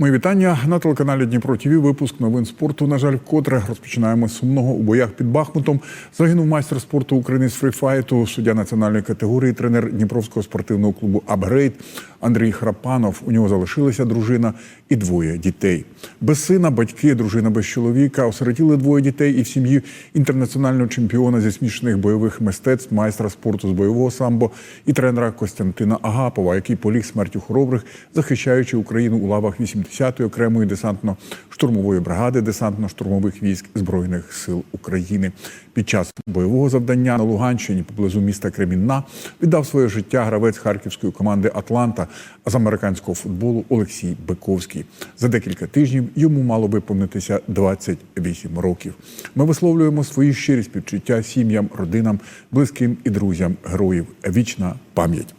Мої вітання на телеканалі Дніпро ТВ. Випуск новин спорту. На жаль, вкотре розпочинаємо з сумного у боях під Бахмутом. Загинув майстер спорту України з фріфайту, суддя національної категорії, тренер Дніпровського спортивного клубу Апгрейд Андрій Храпанов. У нього залишилася дружина і двоє дітей. Без сина, батьки, дружина без чоловіка. Осиротіли двоє дітей і в сім'ї інтернаціонального чемпіона зі смішаних бойових мистецтв, майстра спорту з бойового самбо і тренера Костянтина Агапова, який поліг смертю хоробрих, захищаючи Україну у лавах 80-ї окремої десантно-штурмової бригади десантно-штурмових військ збройних сил України. Під час бойового завдання на Луганщині поблизу міста Кремінна віддав своє життя гравець харківської команди Атланта з американського футболу Олексій Биковський. За декілька тижнів йому мало би повнитися 28 років. Ми висловлюємо свої щирі співчуття сім'ям, родинам, близьким і друзям героїв. Вічна пам'ять.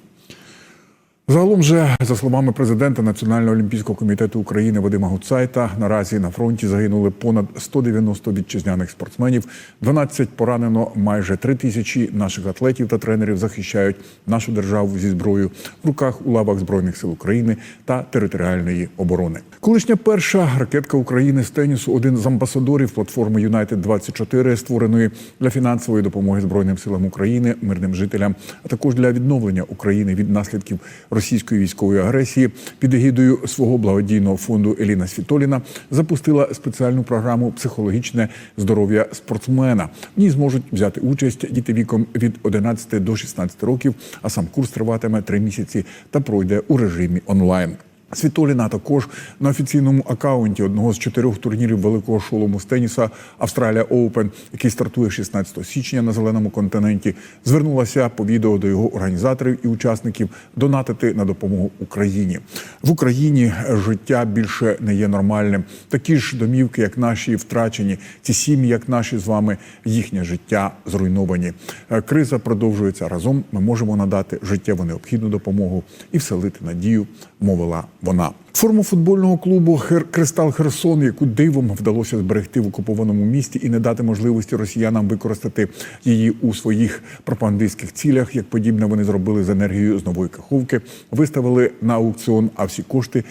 Загалом же, за словами президента Національного олімпійського комітету України Вадима Гуцайта, наразі на фронті загинули понад 190 вітчизняних спортсменів, 12 поранено, майже 3 тисячі наших атлетів та тренерів захищають нашу державу зі зброєю в руках у лавах збройних сил України та територіальної оборони. Колишня перша ракетка України з тенісу, один з амбасадорів платформи Юнайтед 24 створеної для фінансової допомоги збройним силам України, мирним жителям, а також для відновлення України від наслідків російської військової агресії під егідою свого благодійного фонду Еліна Світоліна запустила спеціальну програму Психологічне здоров'я спортсмена. В ній зможуть взяти участь діти віком від 11 до 16 років. А сам курс триватиме три місяці та пройде у режимі онлайн. Світоліна також на офіційному акаунті одного з чотирьох турнірів великого шолому з теніса Австралія Оупен, який стартує 16 січня на зеленому континенті, звернулася по відео до його організаторів і учасників донатити на допомогу Україні в Україні. Життя більше не є нормальним. Такі ж домівки, як наші, втрачені. Ці сім'ї, як наші з вами, їхнє життя зруйновані. Е, Криза продовжується разом. Ми можемо надати життєво необхідну допомогу і вселити надію. Мовила вона. Форму футбольного клубу «Хер- Кристал Херсон, яку дивом вдалося зберегти в окупованому місті і не дати можливості росіянам використати її у своїх пропагандистських цілях, як подібне вони зробили з енергією з нової каховки, виставили на аукціон, а всі кошти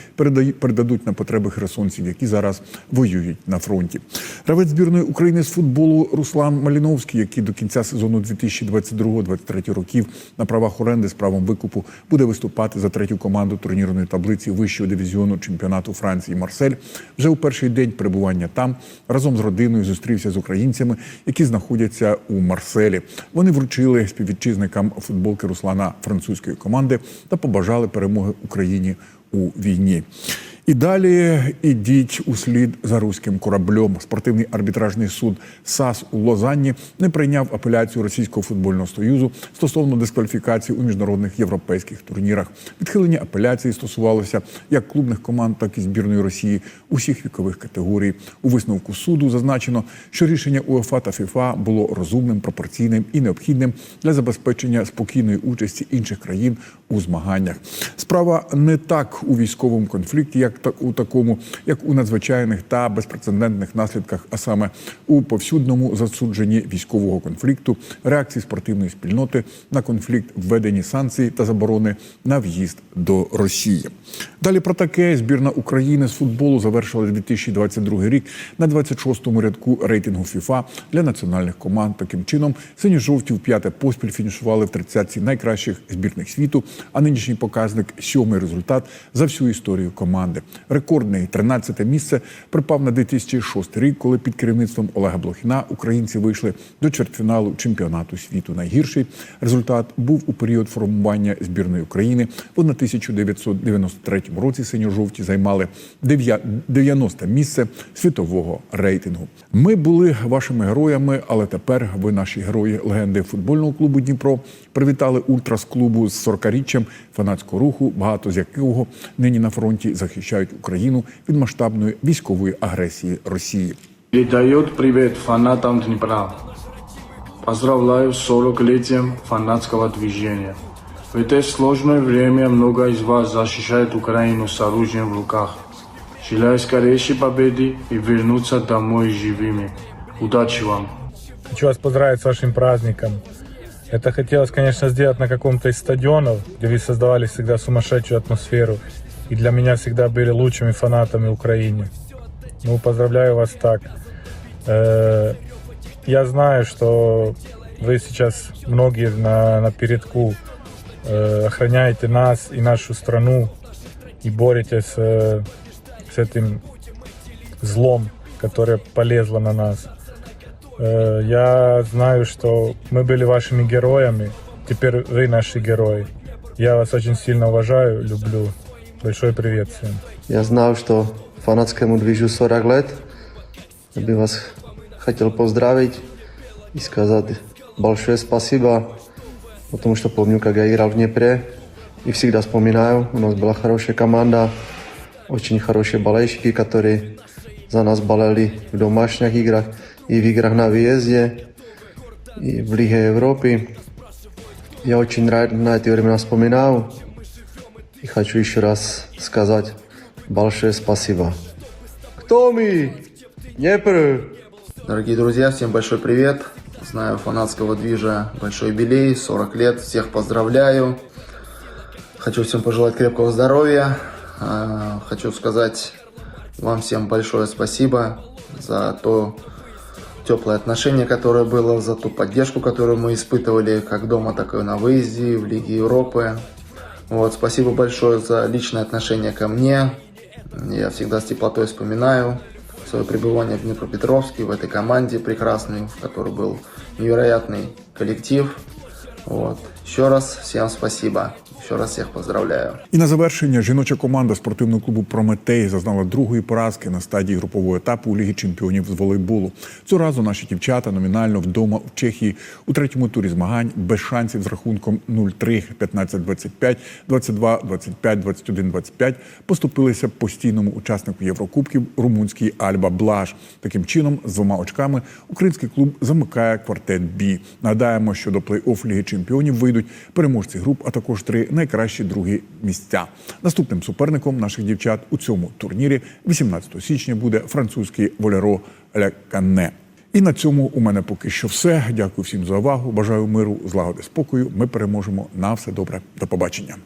передадуть на потреби херсонців, які зараз воюють на фронті. Гравець збірної України з футболу Руслан Маліновський, який до кінця сезону 2022-2023 років на правах оренди з правом викупу буде виступати за третю команду турнірної таблиці вищого дивізіону чемпіонату Франції Марсель. Вже у перший день перебування там разом з родиною зустрівся з українцями, які знаходяться у Марселі. Вони вручили співвітчизникам футболки Руслана французької команди та побажали перемоги Україні у війні. І далі ідіть у слід за руським кораблем. Спортивний арбітражний суд САС у Лозанні не прийняв апеляцію Російського футбольного союзу стосовно дискваліфікації у міжнародних європейських турнірах. Відхилення апеляції стосувалося як клубних команд, так і збірної Росії усіх вікових категорій. У висновку суду зазначено, що рішення УЕФА та ФІФА було розумним, пропорційним і необхідним для забезпечення спокійної участі інших країн у змаганнях. Справа не так у військовому конфлікті, як у такому, як у надзвичайних та безпрецедентних наслідках, а саме у повсюдному засудженні військового конфлікту, реакції спортивної спільноти на конфлікт, введенні санкцій та заборони на в'їзд до Росії. Далі про таке збірна України з футболу завершила 2022 рік на 26-му рядку рейтингу ФІФА для національних команд. Таким чином, сині-жовті в п'яте поспіль фінішували в тридцятці найкращих збірних світу. А нинішній показник сьомий результат за всю історію команди. Рекордне 13-те місце припав на 2006 рік, коли під керівництвом Олега Блохіна українці вийшли до чвертьфіналу чемпіонату світу. Найгірший результат був у період формування збірної України. В 1993 році синьо-жовті займали 90 місце світового рейтингу. Ми були вашими героями, але тепер ви наші герої легенди футбольного клубу Дніпро. Привітали ультра з клубу з 40-річчям фанатського руху, багато з якого нині на фронті захищають Україну від масштабної військової агресії Росії. Передает привет фанатам Днепра. Поздравляю с 40-летием фанатского движения. В это сложное время много из вас защищает Украину с оружием в руках. Желаю скорейшей победы и вернуться домой живыми. Удачи вам! Хочу вас поздравить с вашим праздником. Это хотелось, конечно, сделать на каком-то из стадионов, где вы создавали всегда сумасшедшую атмосферу. и для меня всегда были лучшими фанатами Украины. Ну, поздравляю вас так. Э, Я знаю, что вы сейчас многие на, на передку э, охраняете нас и нашу страну и боретесь э, с этим злом, которое полезло на нас. Э, Я знаю, что мы были вашими героями, теперь вы наши герои. Я вас очень сильно уважаю, люблю. Большой привет всем. Я знал, что фанатскому движу 40 лет. Я бы вас хотел поздравить и сказать большое спасибо, потому что помню, как я играл в Днепре и всегда вспоминаю. У нас была хорошая команда, очень хорошие болельщики, которые за нас болели в домашних играх и в играх на выезде, и в Лиге Европы. Я очень рад на эти времена вспоминаю. И хочу еще раз сказать большое спасибо. Кто мы? Днепр! Дорогие друзья, всем большой привет. Знаю фанатского движа большой юбилей, 40 лет. Всех поздравляю. Хочу всем пожелать крепкого здоровья. А, Хочу сказать вам всем большое спасибо за то теплое отношение, которое было, за ту поддержку, которую мы испытывали как дома, так и на выезде в Лиге Европы. Вот, спасибо большое за личное отношение ко мне. Я всегда с теплотой вспоминаю свое пребывание в Днепропетровске, в этой команде прекрасной, в которой был невероятный коллектив. Вот. Еще раз всем спасибо. Еще раз всех поздравляю. І на завершення жіноча команда спортивного клубу Прометей зазнала другої поразки на стадії групового етапу у Ліги чемпіонів з волейболу. Цього разу наші дівчата номінально вдома в Чехії у третьому турі змагань без шансів з рахунком 0-3, 15-25, 22-25, 21-25 поступилися постійному учаснику Єврокубків румунській Альба Блаш. Таким чином, з двома очками український клуб замикає квартет Бі. Нагадаємо, що до плей-офф Ліги чемпіонів вийдуть переможці груп, а також три найкращі другі місця. Наступним суперником наших дівчат у цьому турнірі 18 січня буде французький Воляро Ля Канне. І на цьому у мене поки що все. Дякую всім за увагу. Бажаю миру, злагоди, спокою. Ми переможемо на все добре. До побачення.